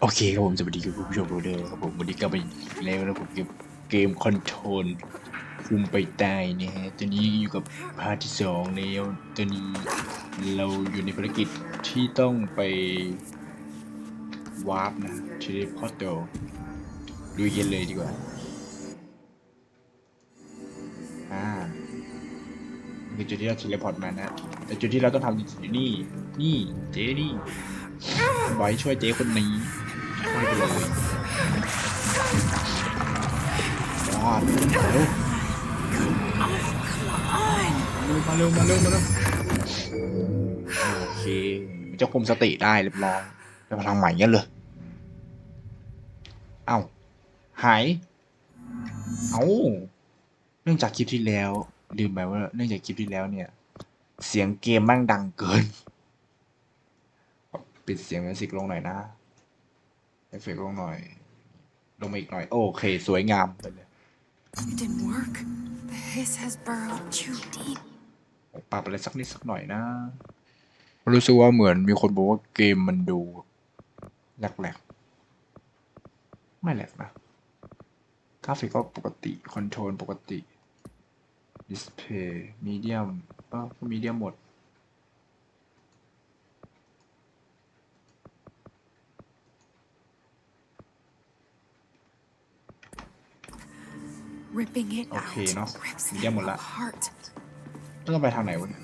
โอเคครับผมสวัสดีครับคุณผู้ชมโรเดอร์ครับผมวันนี้ก็ไปแล้วนะผมเกมเกมคอนโทรลคุมไปใต้นะฮะตอนนี้อยู่กับพาร์ทที่สองแล้วตอนนี้เราอยู่ในภารกิจที่ต้องไปวาร์ปนะเทเลพอร์ตดูเย็นเลยดีกว่าอ่าคือจุดที่เราเทเลพอร์ตมานะ แต่จุดที่เราต้องทำอยู่นี่นี่เจนี่ไว้ช่วยเจคนนี้ ไปเลยยอดเร็วมาเร็วมาเร็วมาเร็วโอเคมันจะคุมสติได้เรียบร้อยได้พลังใหม่เงี้ยเลยเอ้าหายเอ้าเนื่องจากคลิปที่แล้วลืมไปว่าเนื่องจากคลิปที่แล้วเนี่ย เสียงเกมแม่งดังเกิน ปิดเสียงมิวสิกลงหน่อยนะ ฟเฟกต์ลงหน่อย ลงมาอีกหน่อย โอเค สวยงามไปเลย It didn't work. The hiss has burrowed too deep. ปรับอะไรสักนิดสักหน่อยนะ รู้สึกว่าเหมือนมีคนบอกว่าเกมมันดูแหลกๆ ไม่แหลกนะกราฟิกก็ปกติ คอนโทรลปกติ ดิสเพย์มีเดียมก็มีเดียมหมด Ripping it out Okay, no? rips Bigyan mo them la. apart. ต้องไปทางไหนวะเนี่ย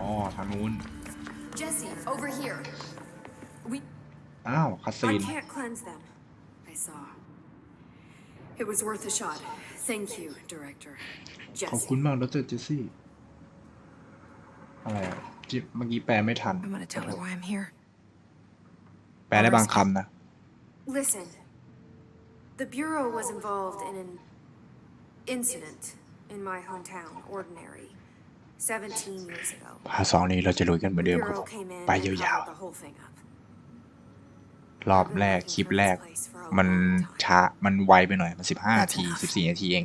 อ๋อทางนู้น Jesse, over here. We อ้าวคา I ซีน can't cleanse them. I saw. It was worth a shot. Thank you, director. ขอบคุณ Jesse. มากดรเจสซี่ อะไรอะจิเมื่อกี้แปลไม่ทัน I'm gonna tell her why I'm here. แปลได้บางคำนะ Listen, the Bureau was involved in an incident in my hometown, Ordinary, 17 years ago. ภาคสองนี้เราจะลุยกันเหมือน The เดิมครับ Bureau came in ไป and ยาว covered the whole thing up. ๆ รอบแรกคลิปแรก มันช้ามันไวไปหน่อย มันสิบห้านาทีสิบสี่นาทีเอง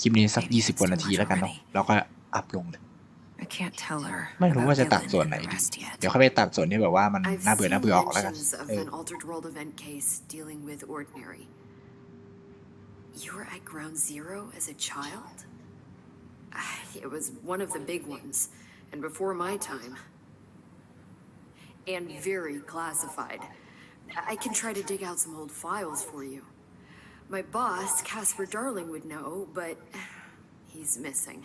คลิปนี้สักยี่สิบกว่านาทีแล้วกันเนาะแล้วก็อัพลงเลย I can't tell her. ไม่รู้ว่า about จะตัด Dylan ส่วน and ไหน the ดี rest yet. เดี๋ยวค่อยไปตัดส่วนที่แบบว่ามัน I've น่าเบื่อ seen น่าเบื่อออกแล้วกัน mentions of เออ an altered world event case dealing with Ordinary. You were at Ground Zero as a child? Ah, It was one of the big ones, and before my time. And very classified. I can try to dig out some old files for you. My boss, Casper Darling, would know, but he's missing.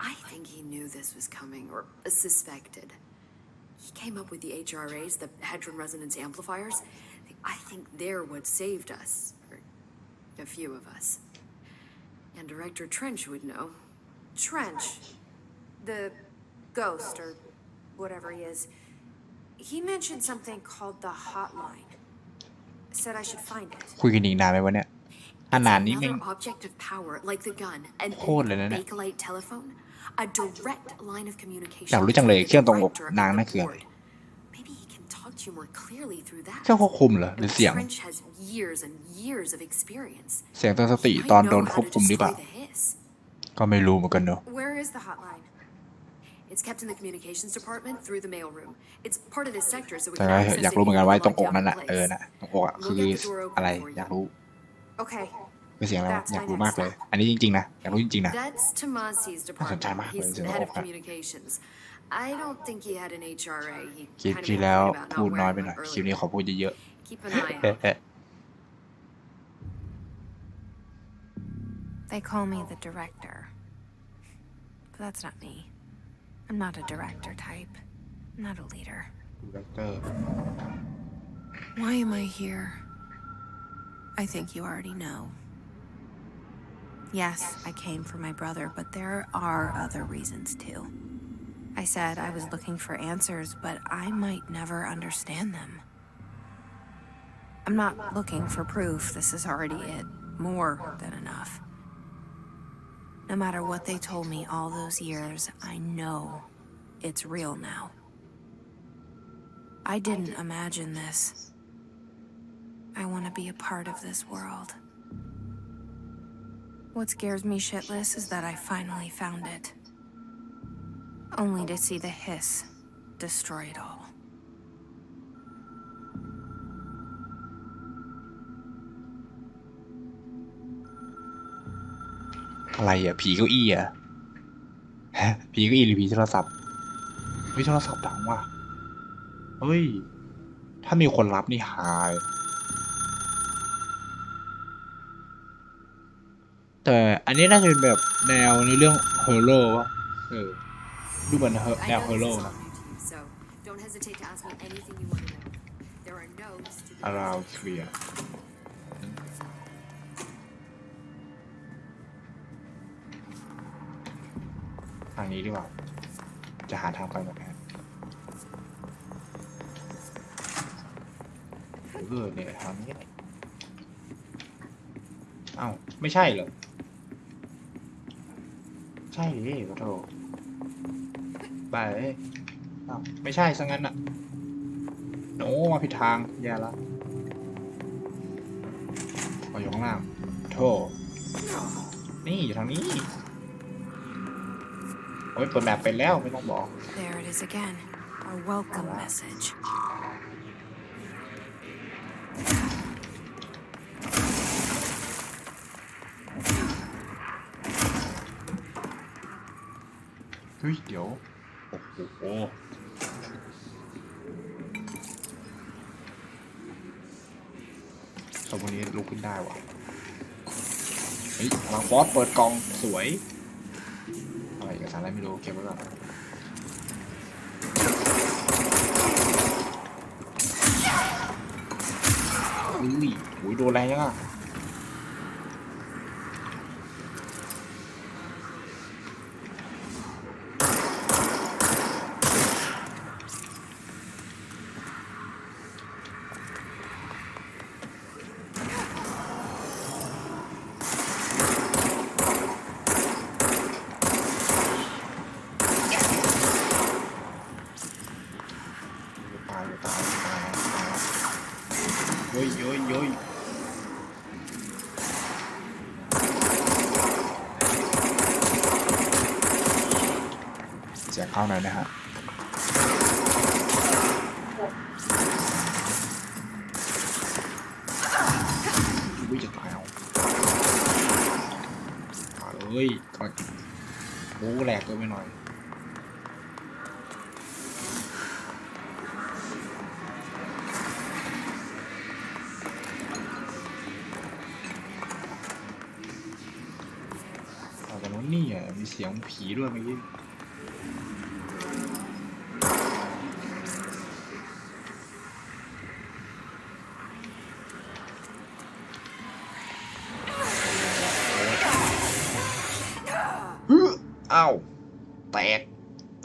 I think he knew this was coming, or suspected. He came up with the HRAs, the Hadron Resonance Amplifiers. I think they're what saved us. Or a few of us. And Director Trench would know. Trench, the ghost, or whatever he is, he mentioned something called the hotline. Said I should find it. คุยกันอีกนานไหมวะเนี่ยถ้านาน It's นี้แม่ง another object of power, like the gun, an โคตรเลยนะเนี่ย Bakelite telephone, a direct line of communication. อยากรู้จังเลย between the เครื่องตรงอก director and นาง the นั่นคืออะไร board. Maybe he can talk to you more clearly through that. เครื่องควบคุมเหรอหรือ And เสียง Trench has years and years of experience. เสียงเตือนสติ He might ตอน know โดน how ควบ to คุมหรือเปล่า destroy the hiss. ก็ไม่รู้เหมือนกันเนอะ Where is the hotline? It's kept in the communications department through the mailroom. It's part of this sector, so we แต่ can ก็ access อยาก it รู้เหมือนกันว่าไอ้ตรง even อก locked นั่น down น่ะ the เออ place. นะตรงอกอะคืออะไรอยากรู้ Okay, เป็นเสียงอะไรวะอยากรู้มากเลย อันนี้จริงๆนะ อยากรู้จริงๆนะ that's Tomasi's department. Tama, He's it's in the the head of office. communications. I don't think he had an HRA. He คลิป kind of ที่ made a แล้ว point about พูด not น้อยไป wearing หน่อย one คลิปนี้ earlier. ขอพูดเยอะ Keep an eye ๆเอ๊ะ out. เอ๊ะ They call me the director. But that's not me. I'm not a director type. I'm not a leader. ดูด็อกเตอร์ Why am I here? I think you already know. Yes, I came for my brother, but there are other reasons too. I said I was looking for answers, but I might never understand them. I'm not looking for proof. This is already it. More than enough. No matter what they told me all those years, I know it's real now. I didn't imagine this. I want to be a part of this world. What scares me shitless is that I finally found it. only to see the hiss destroy it all. อะไรอะ ผีเก้าอี้อะฮะผีเก้าอี้หรือผีโทรศัพท์ไม่โทรศัพท์ดังว่ะเฮ้ย ถ้ามีคนรับนี่หาย แต่อันนี้น่าจะเป็นแบบแนวในเรื่องฮอลโลวะเออ ดูเหมือนเฮอ I แนว know เฮอร์ this โร่ is all นะ new to you, so don't hesitate to ask me anything you want to know. There are notes to the around clear ทางนี้ดีกว่า จะหาทางไปแบบนั้นเออเนี่ยทางนี้แหละเอ้า ไม่ใช่เหรอ ใช่ดิขอโทษ ไปเอ้ยเอ้าไม่ใช่ซะงั้นอะโน้มาผิดทางแย่ละเอาอยู่ข้างล่างโทษนี่อยู่ทางนี้ โอ้ยเปิดแบบเป็นแล้วไม่ต้องบอก There it is again. A welcome message. เฮ้ยเดี๋ยว โอ้โหสวันนี้ลุกขึ้นได้ว่ะเฮ้ยพลังฟอสเปิดกล่องสวย อะไรเอกสารอะไรไม่รู้เก็บไว้ก่อนอุ้ยอุ้ยโดนแรงยังอะ ตายตายตายตายเฮ้ยเฮ้ยเฮ้ยเสียงเข้า หน่อยนะฮะวิ่งจะตายเอาตายเอ้ยก่อนโอ้แหลกเกินไปหน่อยเอาแต่ว่านี่อะมีเสียงผีด้วยเมื่อกี้ฮึอ้าวแตก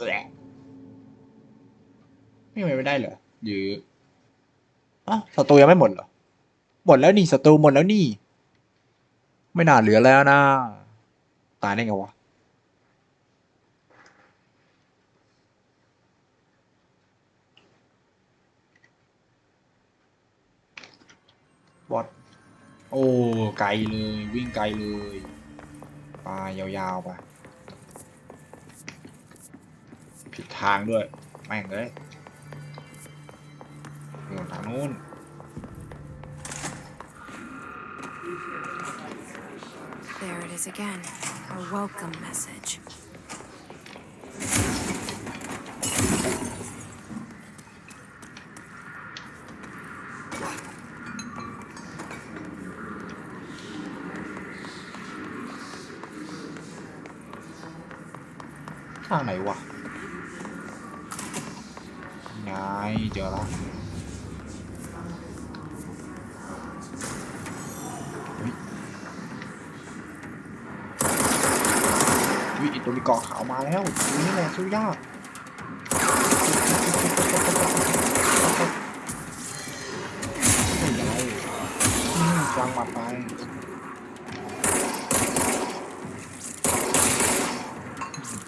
แหละไม่ไม่ได้เหรอหรืออ้าว ศัตรูยังไม่หมดเหรอ หมดแล้วนี่ศัตรูหมดแล้วนี่ ไม่น่าเหลือแล้วนะ ตายได้ไงวะบอทโอ้ ไกลเลย วิ่งไกลเลยปลายาวๆไปผิดทางด้วย แม่งเลยเดี๋ยวทางนู้น There it is again. A welcome message. วิอิตัวมีเกาะขาวมาแล้วนี่แหละสู้ยากไม่ไรอืมวางหมัดไป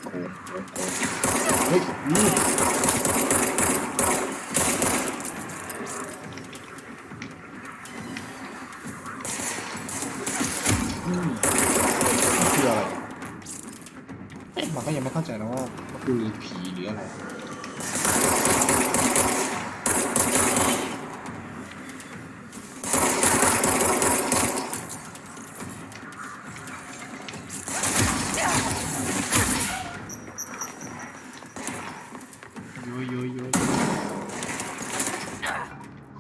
โกงโกงโกงเฮ้ยนี่อืมนี่คืออะไรเอ๊ะมันก็ยังไม่เข้าใจนะว่ามันคือผีหรืออะไร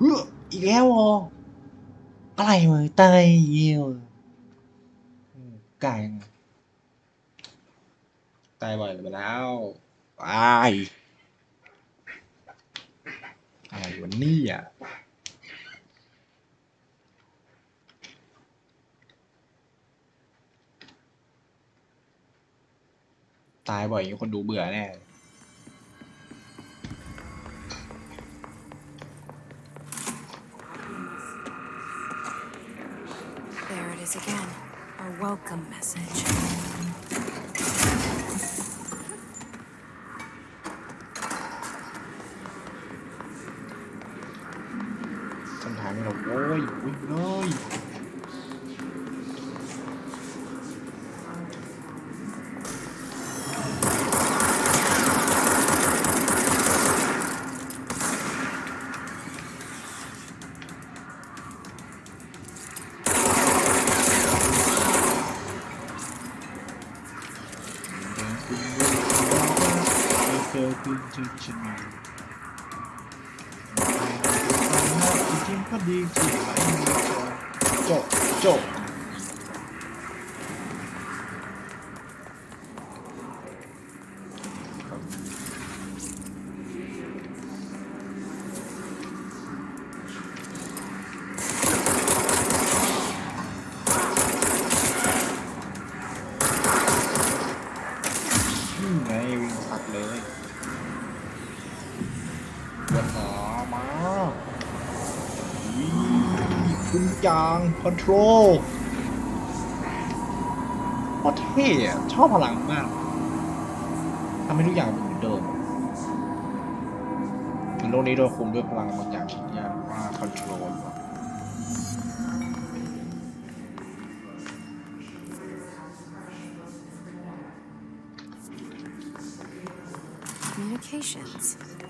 เฮ้ออีกแล้วเหรออะไรวะตายเยี่ยวอืมไก่ไงตายบ่อยไปแล้วตายอะไรวะเนี่ยตายบ่อยอย่างคนดูเบื่อแน่ is again. Our welcome message. คำถามนี้ ปวนหามาคุณจางคอนโทรลโคตรเท่ชอบพลังมากทำให้ทุกอย่างเหมือนเดิมโลกนี้โดนคุมด้วยพลังบางอย่างที่เรียกว่าคอนโทรล Communications. We're on the right track. เ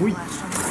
แ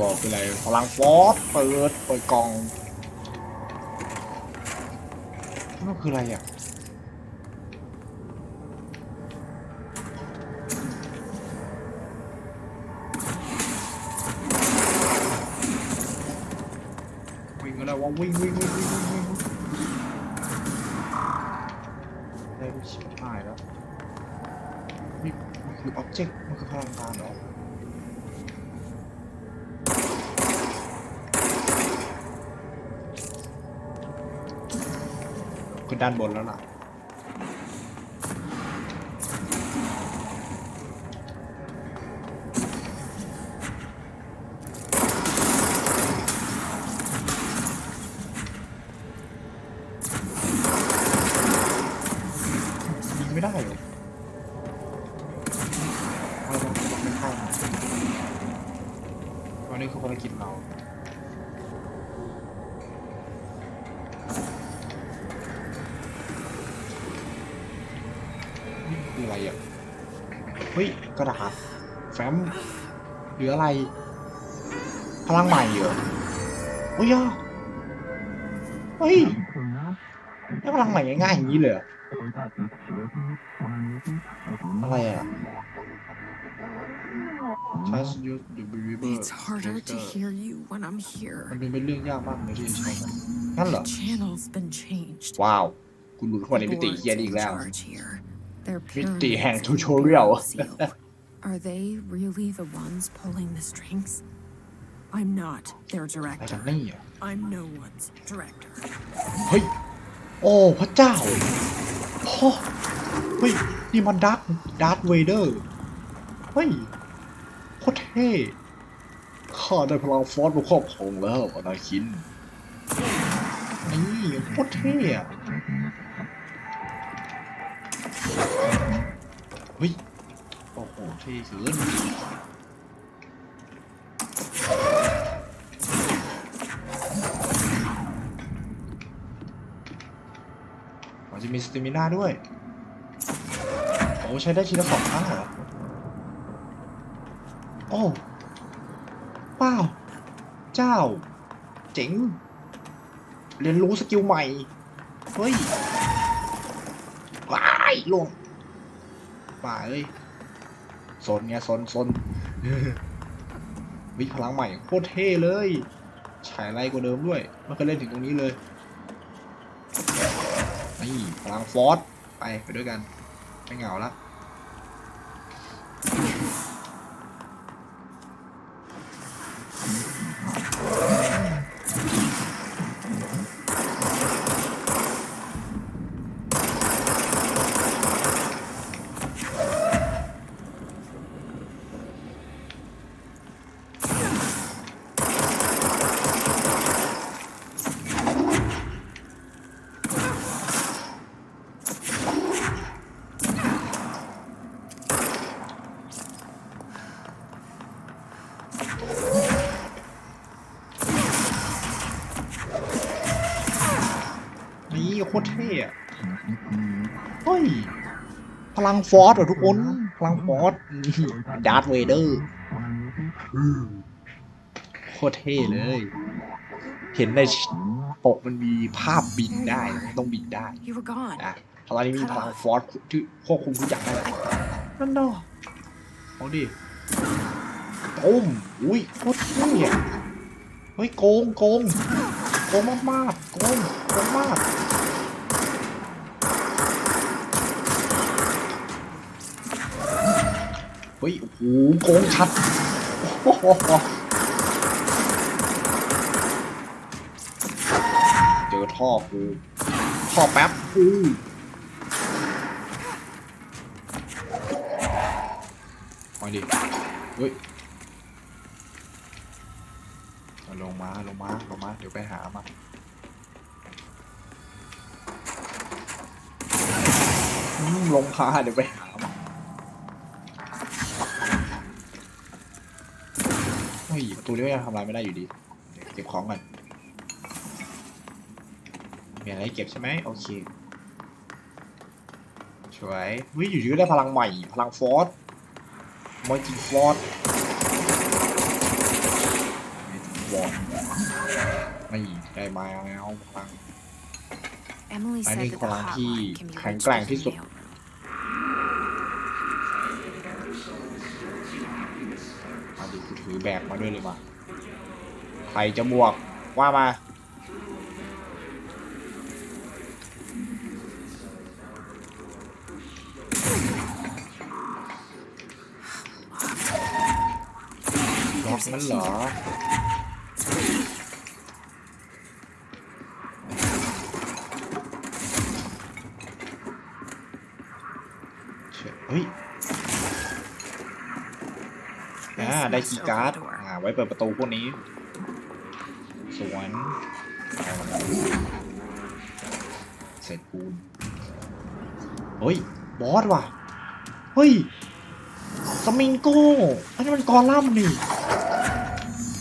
บอกคืออะไรพลังฟอสเปิดเปิดกล่องนั่นคืออะไรอะวิ่งก็ได้ว่าวิ่งวิ่งวิ่งวิ่งวิ่งวิ่งได้ไปชิบหายแล้วนี่มันคืออ็อบเจกต์มันคือพลังงานเหรอ ด้านบนแล้วล่ะ ยิงไม่ได้เหรอเราต้องไม่เข้าวันนี้คือภารกิจเรา เฮ้ย กระดาษ แฟ้มหรืออะไร พลังใหม่เหรอโอ้ยอะเฮ้ยได้พลังใหม่ง่ายๆอย่างนี้เลยเหรออะไรอะ Just use the believer It's harder to laser hear you when I'm here. มันเป็นเรื่องยากมากเลยที่จะใช้มันงั้นเหรอ The channel's been changed. ว้าว คุณหลุดเข้ามาในมิติ Board's เฮียนอี in กแล้ว charge here. Their มิติ pyramids แห่ง have ทูทอเรียล been sealed. Are they really the ones pulling the strings? I'm not their อะไรกัน director. นี่อะ I'm no one's director. เฮ้ย โอ้พระเจ้าพ่อเฮ้ย นี่มันดักดาร์ธเวเดอร์ เฮ้ย โคตรเท่ข้าได้พลังฟอสมาครอบครองแล้วอนาคิน นี่โคตรเท่อะ เฮ้ย โอ้โหเท่เกินมันจะมีสเตมินาด้วย โอ้ใช้ได้ทีละสองครั้งเหรอ โอ้เป้าเจ้า เจ๋ง เรียนรู้สกิลใหม่ เฮ้ยว้ายลง ป่าเอ้ยสนไงสนสนวิพลังใหม่โคตรเท่เลยฉายไรกว่าเดิมด้วยไม่เคยเล่นถึงตรงนี้เลยนี่พลังฟอสไปไปด้วยกันไม่เหงาละ นี่โคตรเท่อะเฮ้ย พลังฟอสเหรอทุกคน พลังฟอสดาร์ธเวเดอร์โคตรเท่เลย เห็นในปกมันมีภาพบินได้มันต้องบินได้ You were gone. นะพลังนี้มีพลังฟอสที่ควบคุมทุกอย่างได้นั่นดอกเอาดิต้มอุ้ยโคตรเท่อะเฮ้ยโกงโกงโกงมากมากๆโกงโกงมากเฮ้ย โอ้โหโกงชัดโอ้โหเจอท่อกูท่อแป๊บกูมาดิ เฮ้ย ลงมาลงมาลงมาเดี๋ยวไปหามาลงพาเดี๋ยวไปหามาเฮ้ยประตูนี้ยังทำอะไรไม่ได้อยู่ดีเก็บของก่อนมีอะไรเก็บใช่ไหมโอเคสวยวิอยู่ดีก็ได้พลังใหม่ พลังฟอสมอจิฟอสวอร์ ไม่ได้มาแล้วพลัง Emily I said need that the พลังที่ hotline can be แข็ง reached แกร่งที่สุด through the mailroom. มาดิกูถือแบกมาด้วยเลยมาใครจะบวกว่ามาล็อกนั่นเหรอ เชี่ยเฮ้ย อ่า ได้คีย์การ์ดอ่าไว้เปิดประตูพวกนี้ สวนเอาละเสร็จปูนเฮ้ย บอสว่ะ เฮ้ย สมิงโก้อันนี้มันกอลัมน์นี่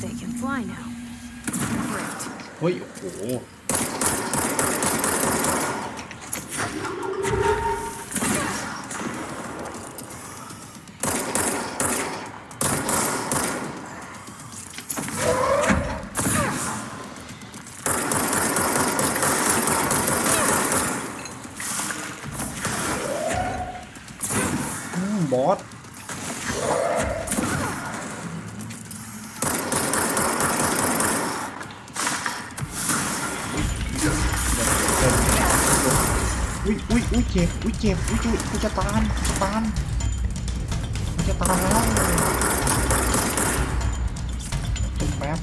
They can fly now. Great. เฮ้ย โอ้โห อุ้ยอุ้ยเจ็บอุ้ยเจ็บอุ้ยกูจะตานจะตานกูจะตายแล้วจุดแป๊บ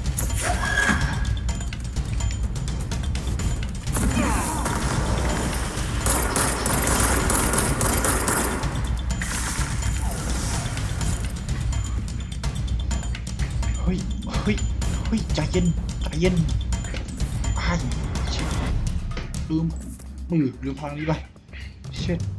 เฮ้ยเฮ้ยเฮ้ยใจเย็นใจเย็นไอ้ชิดลืมมือลืมพลังนี้ไป เ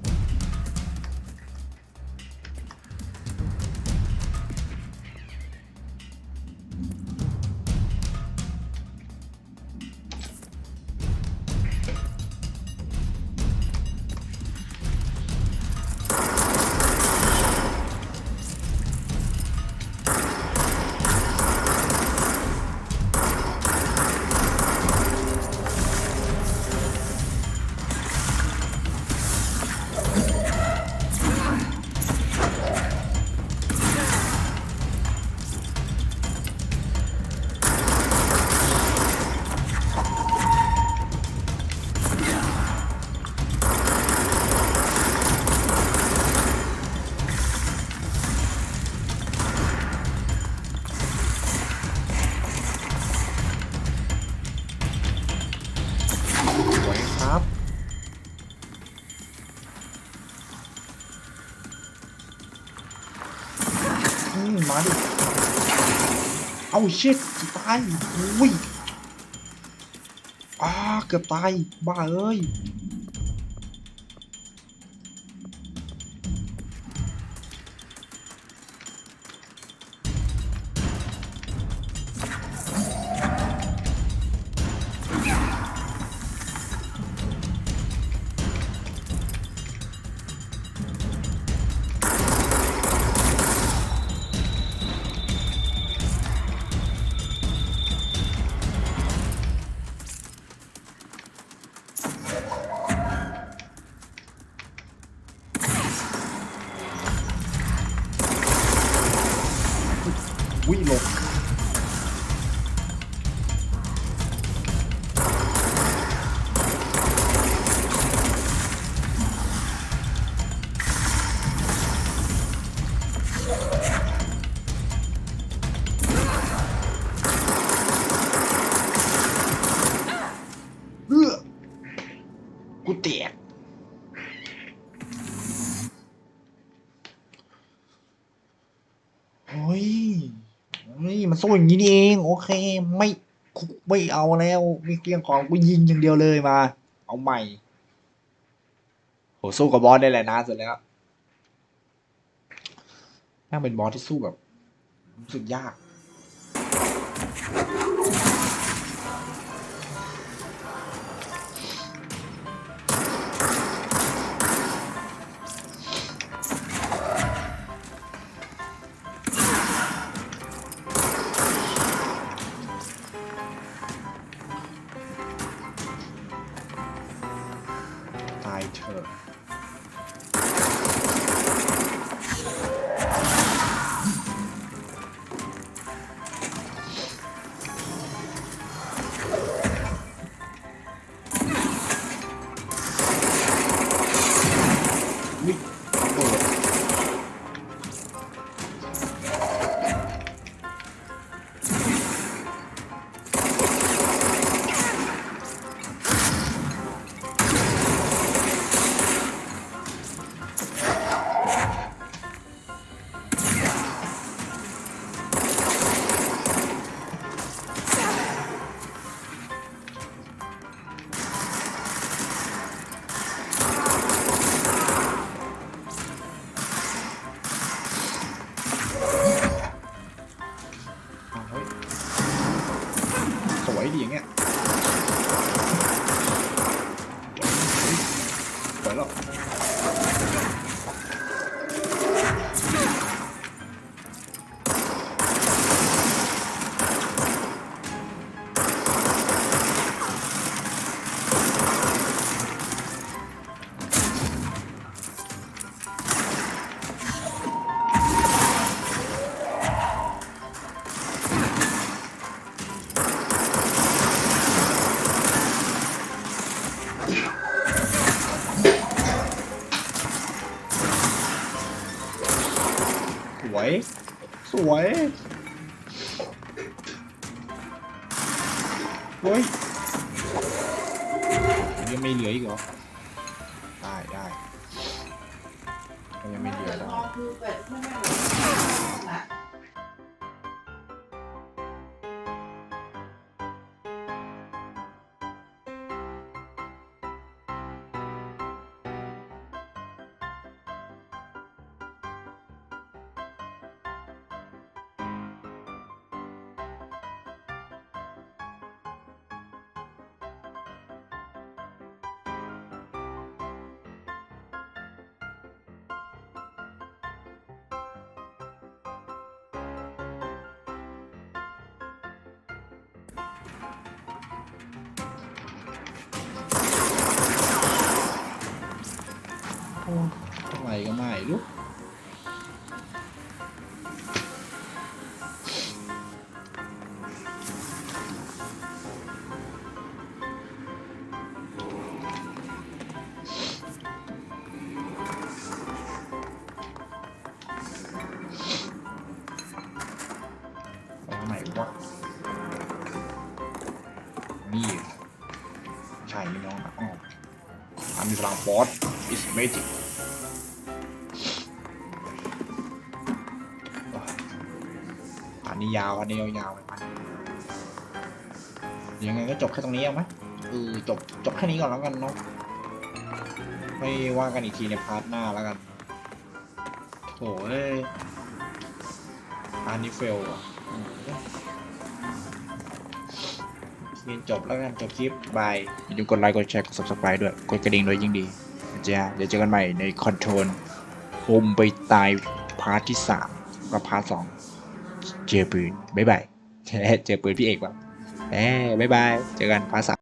เอาชิดตายอุ้ยอ่าเกือบตาย บ้าเอ้ยู้อย่างนี้นี่เอง โอเค ไม่คุกไม่เอาแล้วมีเกลียงของกูยิงอย่างเดียวเลยมา เอาใหม่โหสู้กับบอสได้แหละนานสุดแล้วน่าเป็นบอสที่สู้แบบรู้สึกยาก วย ทำไมก็ไม่รู้นี่ใช่นี่น้องอ๋ออันมีพลังฟอส is magic อันนี้ยาวอันนี้ยาวๆไปยังไงก็จบแค่ตรงนี้เอาไหมเออจบจบแค่นี้ก่อนแล้วกันเนาะไม่ว่ากันอีกทีในพาร์ทหน้าแล้วกันโถ่เอ้ยอันนี้เฟลอะอืมโอเคจบแล้วกันจบคลิปบายอย่าลืมกดไลค์กดแชร์กด subscribe ด้วย กดกระดิ่งด้วยยิ่งดี จะเดี๋ยวเจอกันใหม่ในคอนโทรลโฮมไปตายพาร์ทที่สามกับพาร์ทสองเจอปืนบ๊ายบายเจอปืนพี่เอกว่ะเอ้บ๊ายบาย เจอกันพาร์ทสาม